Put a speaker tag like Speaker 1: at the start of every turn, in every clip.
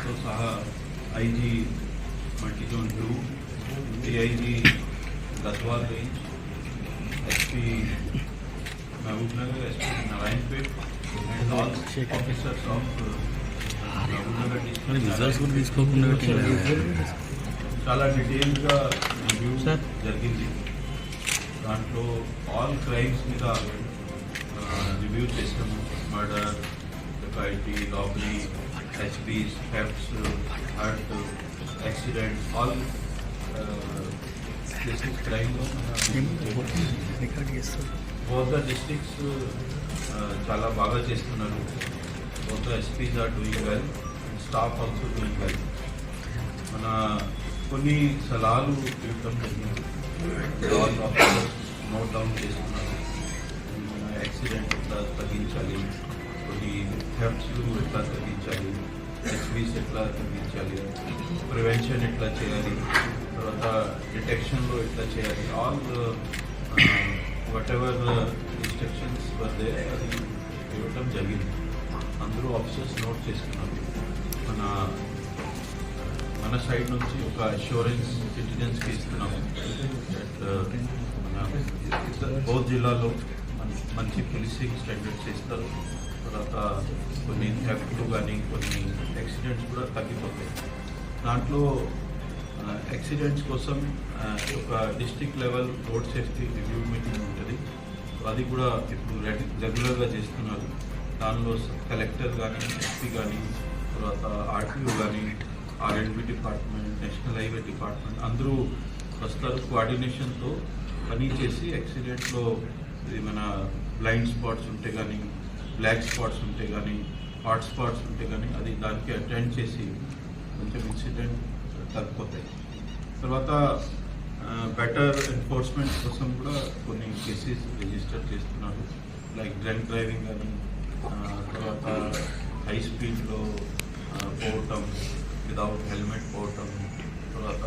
Speaker 1: తో సహా IG multi zone two DIG Gadwal range SP Mahabub Nagar SP Narayanpet and all officers of Mahabub Nagar
Speaker 2: results కూడా
Speaker 1: district
Speaker 2: తీసుకోకుండా
Speaker 1: చాలా డీటెయిల్గా review
Speaker 2: sir.
Speaker 1: జరిగింది దాంట్లో ఆల్ క్రైమ్స్ మీద రివ్యూ చేసాము murder dacoity robbery HBs thefts hurt accidents all district క్రైమ్లో both the districts చాలా బాగా చేస్తున్నారు. Both the SPs are doing well and staff also doing well మన కొన్ని సలహాలు ఇవ్వడం జరిగింది. ఆల్ ఆఫీసర్స్ నోట్ డౌన్ చేసుకున్నారు మన యాక్సిడెంట్ ఎట్లా తగ్గించాలి. ఈ థెఫ్ట్స్ ఎట్లా తగ్గించాలి? హెచ్బీస్ ఎట్లా తగ్గించాలి? ప్రివెన్షన్ ఎట్లా చేయాలి? తర్వాత డిటెక్షన్లో ఎట్లా చేయాలి? ఆల్ వాట్ ఎవర్ ఇన్స్ట్రక్షన్స్ వద్దే అది ఇవ్వటం జరిగింది. అందరూ ఆఫీసర్స్ నోట్ చేసుకున్నారు. మన మన సైడ్ నుంచి ఒక అష్యూరెన్స్ సిటిజన్స్కి ఇస్తున్నాము. Uh, మన బౌద్ధ జిల్లాలో మంచి పోలీసింగ్ స్టాండర్డ్స్ ఇస్తారు తర్వాత కొన్ని థెఫ్ట్లు కానీ కొన్ని యాక్సిడెంట్స్ కూడా తగ్గిపోతాయి. దాంట్లో యాక్సిడెంట్స్ కోసం ఒక district level road safety review meeting ఉంటుంది. అది కూడా ఇప్పుడు రెగ్యులర్గా చేస్తున్నారు. దానిలో కలెక్టర్ కానీ ఎస్పీ కానీ తర్వాత ఆర్టీఓ కానీ ఆర్ఎండ్బి డిపార్ట్మెంట్ నేషనల్ హైవే డిపార్ట్మెంట్ అందరూ వస్తారు కోఆర్డినేషన్తో పని చేసి యాక్సిడెంట్లో ఏమైనా బ్లైండ్ స్పాట్స్ ఉంటే కానీ బ్లాక్ స్పాట్స్ ఉంటే కానీ హాట్ స్పాట్స్ ఉంటే కానీ అది దానికి అటెండ్ చేసి కొంచెం ఇన్సిడెంట్ తగ్గిపోతాయి. తర్వాత బెటర్ ఎన్ఫోర్స్మెంట్ కోసం కూడా కొన్ని కేసెస్ రిజిస్టర్ చేస్తున్నారు. లైక్ డ్రంక్ డ్రైవింగ్ అని తర్వాత హై స్పీడ్లో పోవటం విదౌట్ హెల్మెట్ పోవటం తర్వాత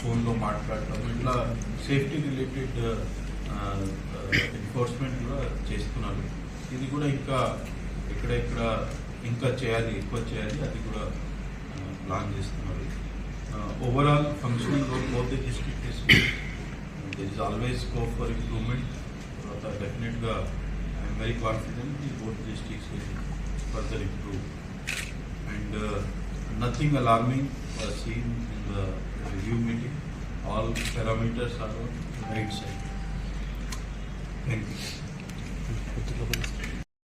Speaker 1: ఫోన్లో మాట్లాడటం ఇట్లా సేఫ్టీ రిలేటెడ్ ఎన్ఫోర్స్మెంట్ కూడా చేస్తున్నారు. ఇది కూడా ఇంకా ఎక్కడెక్కడ ఇంకా చేయాలి ఎక్కువ చేయాలి అది కూడా ప్లాన్ చేస్తున్నారు. Overall functional role both the district is there is always scope for improvement తర్వాత డెఫినెట్గా ఐఎమ్ వెరీ కాన్ఫిడెంట్ ఈ both districts further improve and nothing alarming seen in the review meeting all parameters are right side thank you Bitte, bitte, bitte.